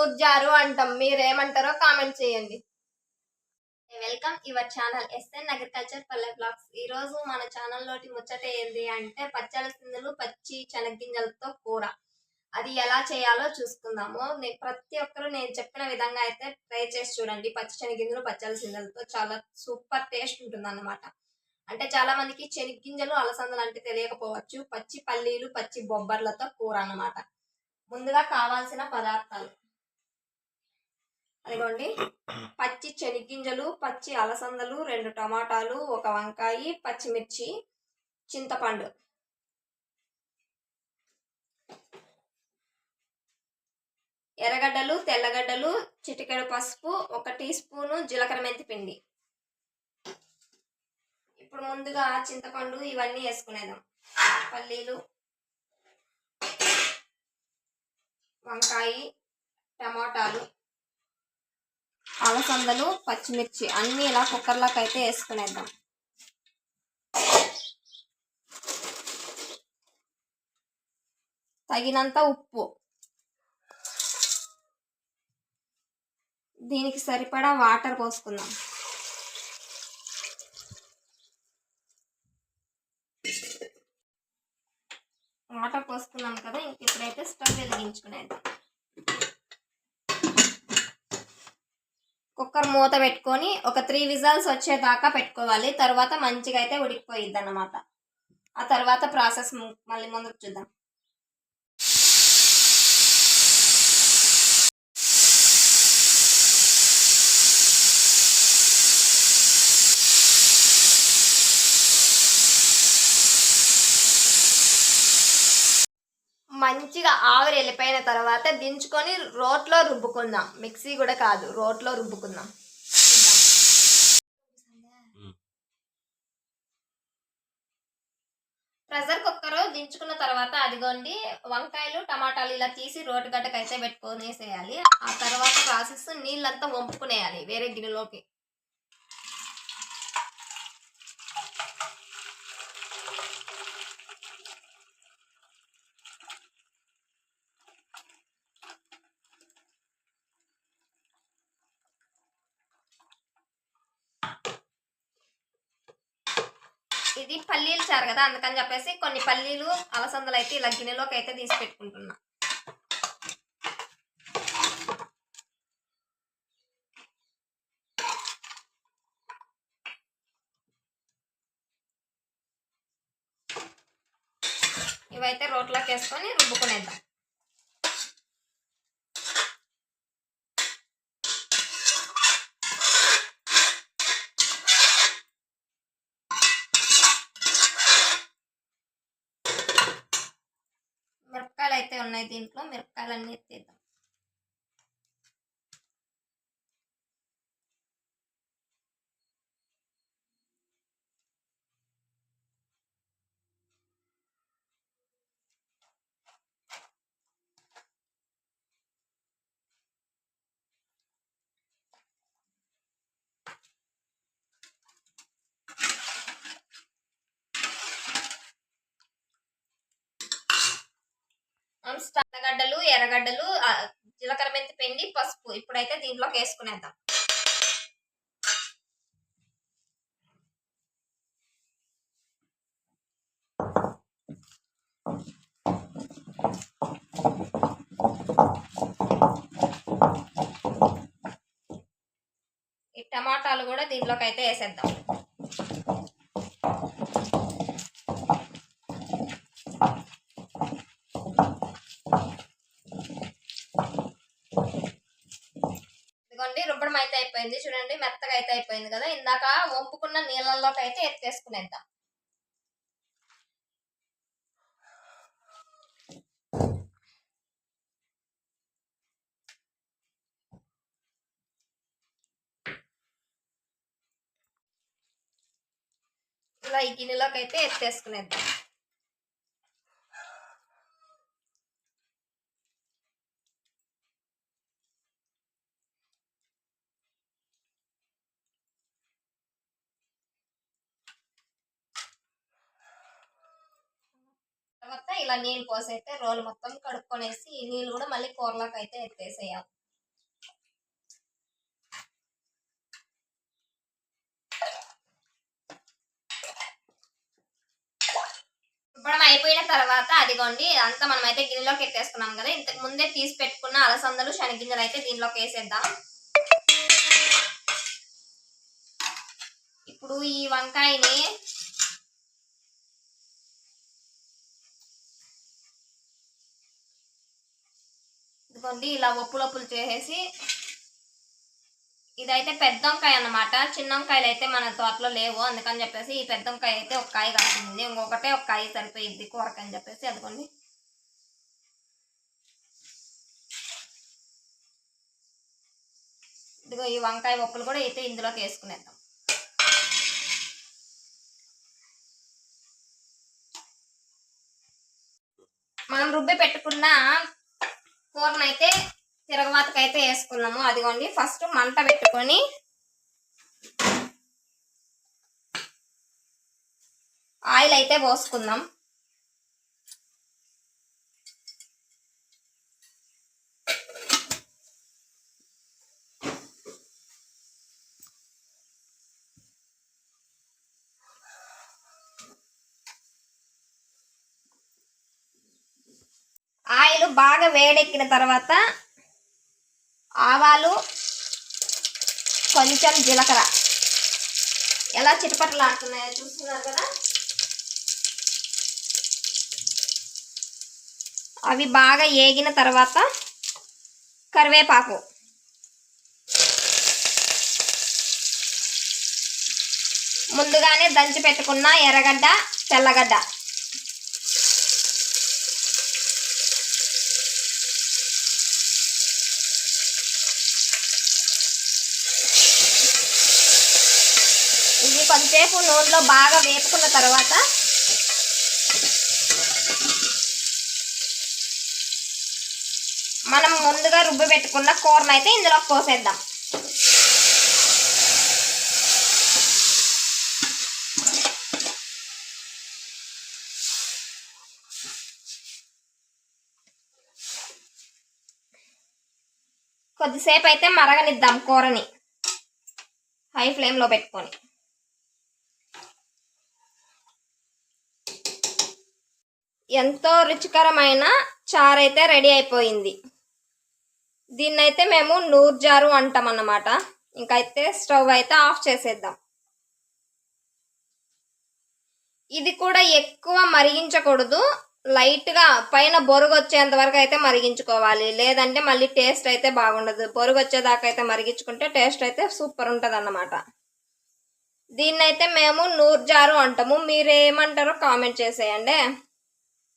నూర్జారు అంటాం. మీరేమంటారో కామెంట్ చేయండి. Welcome your channel SN agriculture Palle blogs ఈ రోజు మన ఛానల్ లోటి ముచ్చట ఏంది అంటే పచ్చల సిందులు పచ్చి శనగ్గింజలతో కూర. అది ఎలా చేయాలో చూసుకుందాము. ప్రతి ఒక్కరు నేను చెప్పిన విధంగా అయితే ట్రై చేసి చూడండి. పచ్చి శనగింజలు పచ్చల సిందలతో చాలా సూపర్ టేస్ట్ ఉంటుంది అనమాట అంటే చాలా మందికి శనగ్గింజలు అలసందలు అంటే తెలియకపోవచ్చు. పచ్చి పల్లీలు పచ్చి బొబ్బర్లతో కూర అనమాట ముందుగా కావాల్సిన పదార్థాలు. అదిగోండి. పచ్చి చెనిగ్గింజలు పచ్చి అలసందలు రెండు టమాటాలు ఒక వంకాయ పచ్చిమిర్చి చింతపండు. ఎర్రగడ్డలు తెల్లగడ్డలు చిటికెడు పసుపు ఒక టీ స్పూను జీలకర్ర మెంతి పిండి. ఇప్పుడు ముందుగా చింతపండు ఇవన్నీ వేసుకునేదాం పల్లీలు వంకాయ టమాటాలు. అలసందలు పచ్చిమిర్చి అన్నీ ఇలా కుక్కర్లోకి అయితే వేసుకునేద్దాం. తగినంత ఉప్పు. దీనికి సరిపడా వాటర్ పోసుకుందాం. వాటర్ పోసుకున్నాం కదా ఇంక ఇప్పుడైతే స్టవ్ వెలిగించుకునేద్దాం. కుక్కర్ మూత పెట్టుకొని ఒక త్రీ విజల్స్ వచ్చేదాకా పెట్టుకోవాలి. తర్వాత మంచిగా అయితే ఉడికిపోయిద్ది అన్నమాట ఆ తర్వాత ప్రాసెస్ మళ్ళీ ముందుకు చూద్దాం. మంచిగా ఆవిరి వెళ్ళిపోయిన తర్వాత దించుకొని రోట్లో రుబ్బుకుందాం. మిక్సీ కూడా కాదు రోట్లో రుబ్బుకుందాం. ప్రెషర్ కుక్కర్ దించుకున్న తర్వాత అదిగోండి వంకాయలు టమాటాలు ఇలా తీసి రోటి గడ్డకు అయితే పెట్టుకొనేసేయాలి. ఆ తర్వాత ప్రాసెస్ నీళ్ళంతా వంపుకునేయాలి వేరే గిన్నెలోకి. ఇది పల్లీలు చారు కదా అందుకని చెప్పేసి కొన్ని పల్లీలు అలసందలు అయితే ఇలా గిన్నెలోకి అయితే తీసి పెట్టుకుంటున్నా. ఇవైతే రోట్లోకి వేసుకొని రుబ్బుకునేద్దాం. మిరపకాయలు ఉన్నాయి దీంట్లో మిరపకాయలు అన్నీ ఎత్తేద్దాం. ఎర్రగడ్డలు ఎర్రగడ్డలు జీలకర్ర మెంతి పిండి పసుపు. ఇప్పుడైతే దీంట్లోకి వేసుకునేద్దాం. ఈ టమాటాలు కూడా దీంట్లోకి అయితే వేసేద్దాం ఇదిగోండి రుబ్బడం అయితే అయిపోయింది చూడండి మెత్తగా అయితే అయిపోయింది కదా. ఇందాక వంపుకున్న నీళ్ళల్లోకి అయితే ఎత్తేసుకునేద్దాం. ఇలా ఈ గిన్నెలోకి అయితే ఎత్తేసుకునేద్దాం. తర్వాత ఇలా నీళ్ళు పోసైతే రోల్ రోలు మొత్తం కడుక్కొనేసి నీళ్ళు కూడా మళ్ళీ కూరలోకి అయితే ఎత్తేసేయాలి. ఇప్పుడు అయిపోయిన తర్వాత అదిగోండి అంతా మనం అయితే గిన్నెలోకి ఎత్తేసుకున్నాం కదా. ఇంతకు ముందే తీసి పెట్టుకున్న అలసందలు శనగింజలు అయితే దీనిలోకి వేసేద్దాం. ఇప్పుడు ఈ వంకాయని ఇదిగోండి ఇలా ఒప్పులొప్పులు చేసేసి ఇదైతే పెద్ద వంకాయ అన్నమాట. చిన్న వంకాయలు అయితే మన తోటలో లేవు అందుకని చెప్పేసి ఈ పెద్ద వంకాయ అయితే ఒక కాయ కాసింది. ఇంకొకటే ఒక కాయ సరిపోయిద్ది అని చెప్పేసి అదిగోండి. ఇదిగో ఈ వంకాయ ఒప్పులు కూడా అయితే ఇందులోకి వేసుకునేద్దాం. మనం రుబ్బి పెట్టుకున్న కూరనైతే అయితే వేసుకున్నాము. అదిగోండి ఫస్ట్ మంట పెట్టుకొని ఆయిల్ అయితే పోసుకుందాం. ఉల్లిపాయలు బాగా వేడెక్కిన తర్వాత ఆవాలు కొంచెం జీలకర్ర. ఎలా చిటపటలాడుతున్నాయో చూస్తున్నారు కదా? అవి బాగా ఏగిన తర్వాత కరివేపాకు. ముందుగానే దంచి పెట్టుకున్న ఎర్రగడ్డ తెల్లగడ్డ. కొద్దిసేపు నూనెలో బాగా వేపుకున్న తర్వాత మనం ముందుగా రుబ్బి పెట్టుకున్న కూరను అయితే ఇందులో పోసేద్దాం. కొద్దిసేపు అయితే మరగనిద్దాం కూరని. హై ఫ్లేమ్లో పెట్టుకొని. ఎంతో రుచికరమైన చారు అయితే రెడీ అయిపోయింది. దీన్నైతే మేము నూరు జారు అంటాం అన్నమాట ఇంకైతే స్టవ్ అయితే ఆఫ్ చేసేద్దాం. ఇది కూడా ఎక్కువ మరిగించకూడదు. లైట్గా పైన బొరుగు వచ్చేంత వరకు అయితే మరిగించుకోవాలి. లేదంటే మళ్ళీ టేస్ట్ అయితే బాగుండదు. బొరుగు వచ్చేదాకా అయితే మరిగించుకుంటే టేస్ట్ అయితే సూపర్ ఉంటుంది అన్నమాట దీన్నైతే మేము నూరు జారు అంటాము. మీరు ఏమంటారో కామెంట్ చేసేయండి.